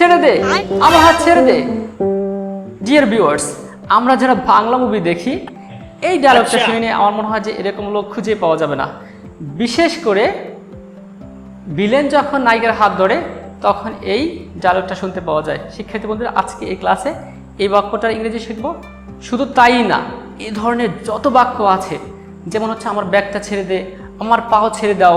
ছেড়ে দে আমার হাত ছেড়ে দে। ডিয়ার ভিউয়ার্স আমরা যারা বাংলা মুভি দেখি এই ডায়লগটা আচ্ছা। শুনে আমার মনে হয় যে এরকম লোক খুঁজে পাওয়া যাবে না। বিশেষ করে ভিলেন যখন নায়িকার হাত ধরে তখন এই ডায়লগটা শুনতে পাওয়া যায়। শিক্ষার্থী বন্ধুরা আজকে এই ক্লাসে এই বাক্যটার ইংরেজি শিখব। শুধু তাই না এ ধরনের যত বাক্য আছে যেমন হচ্ছে আমার ব্যাগটা ছেড়ে দে আমার পাও ছেড়ে দাও।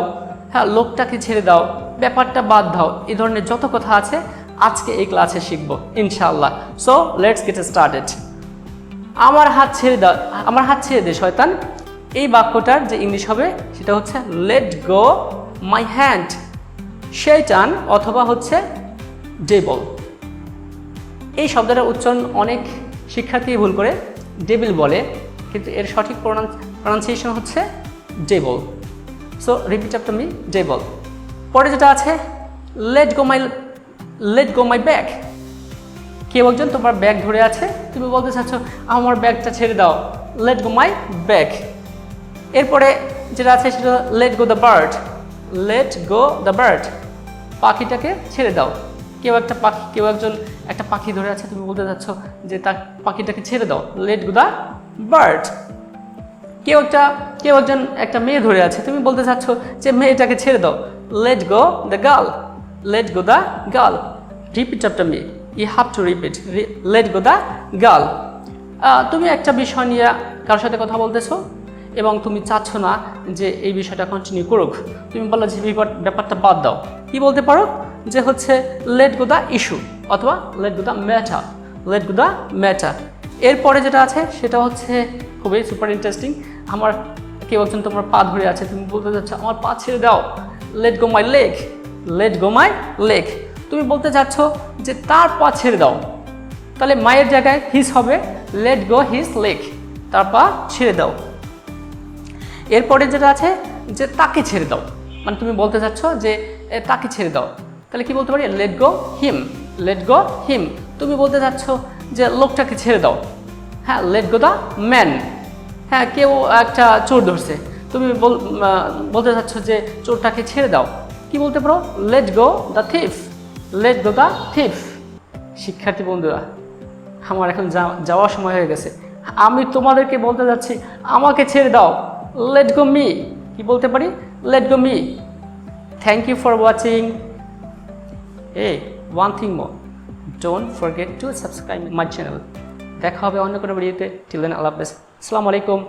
হ্যাঁ লোকটাকে ছেড়ে দাও ব্যাপারটা বাদ দাও। এই ধরনের যত কথা আছে আজকে এই ক্লাসে শিখব, ইনশাআল্লাহ। সো লেটস গেট স্টার্টেড আমার হাত ছেড়ে দাও, আমার হাত ছেড়ে দে, শয়তান। এই বাক্যটার যে ইংলিশ হবে, সেটা হচ্ছে লেট গো মাই হ্যান্ড শৈতান অথবা হচ্ছে ডেবল এই শব্দটার উচ্চারণ অনেক শিক্ষার্থী ভুল করে ডেবিল বলে। কিন্তু এর সঠিক প্রনাউন্সিয়েশন হচ্ছে ডেবল সো রিপিট আফটার মি ডেবল পরে যেটা আছে let go my let go my bag কেউ একজন তোমার ব্যাগ ধরে আছে? তুমি বলতে চাচ্ছ, আমার ব্যাগটা ছেড়ে দাও। লেট গো মাই ব্যাগ এরপরে যেটা আছে সেটা let go the bird let go the bird পাখিটাকে ছেড়ে দাও। কেউ একটা পাখি, কেউ একজন, একটা পাখি ধরে আছে, তুমি বলতে চাচ্ছ যে তার পাখিটাকে ছেড়ে দাও। লেট গো দ্য বার্ড কেউ একটা, কেউ একজন, একটা মেয়ে ধরে আছে, তুমি বলতে চাচ্ছ যে, মেয়েটাকে ছেড়ে দাও। Let go the girl let go the girl repeat after me you have to repeat let go the girl তুমি একটা বিষয় নিয়ে কারোর সাথে কথা বলতেছো এবং তুমি চাচ্ছ না যে এই বিষয়টা কন্টিনিউ করুক। তুমি বলো যে ব্যাপারটা বাদ দাও। কি বলতে পারো? যে হচ্ছে লেট গো দ্য ইস্যু অথবা let go the matter let go the matter এরপরে যেটা আছে, সেটা হচ্ছে খুবই সুপার ইন্টারেস্টিং আমার কেউ একজন তোমার পা ধরে আছে, তুমি বলতে চাচ্ছ, আমার পা ছেড়ে দাও। Let go my leg let go my leg তুমি বলতে চাচ্ছ যে তার পা ছেড়ে দাও। তাহলে মায়ের জায়গায় হিস হবে লেট গো হিস লেগ তার পা ছেড়ে দাও। এরপরে যেটা আছে যে তাকে ছেড়ে দাও। মানে তুমি বলতে চাচ্ছ যে তাকে ছেড়ে দাও। তাহলে কি বলতে পারি? লেট গো হিম লেট গো হিম তুমি বলতে চাচ্ছ যে লোকটাকে ছেড়ে দাও। হ্যাঁ লেট গো দ্য ম্যান হ্যাঁ কেউ একটা চোর ধরছে। তুমি বল বলতে চাচ্ছ যে চোরটাকে ছেড়ে দাও। কি বলতে পারো? Let go the thief let go the thief. শিক্ষার্থী বন্ধুরা, আমার এখন যাওয়ার সময় হয়ে গেছে। আমি তোমাদেরকে বলতে যাচ্ছি, আমাকে ছেড়ে দাও। লেট গো মি কি বলতে পারি? Let go me thank you for watching a one thing more don't forget to subscribe my channel দেখা হবে অন্য কোনো ভিডিওতে টিলেন আল্লাহ আসসালামু আলাইকুম।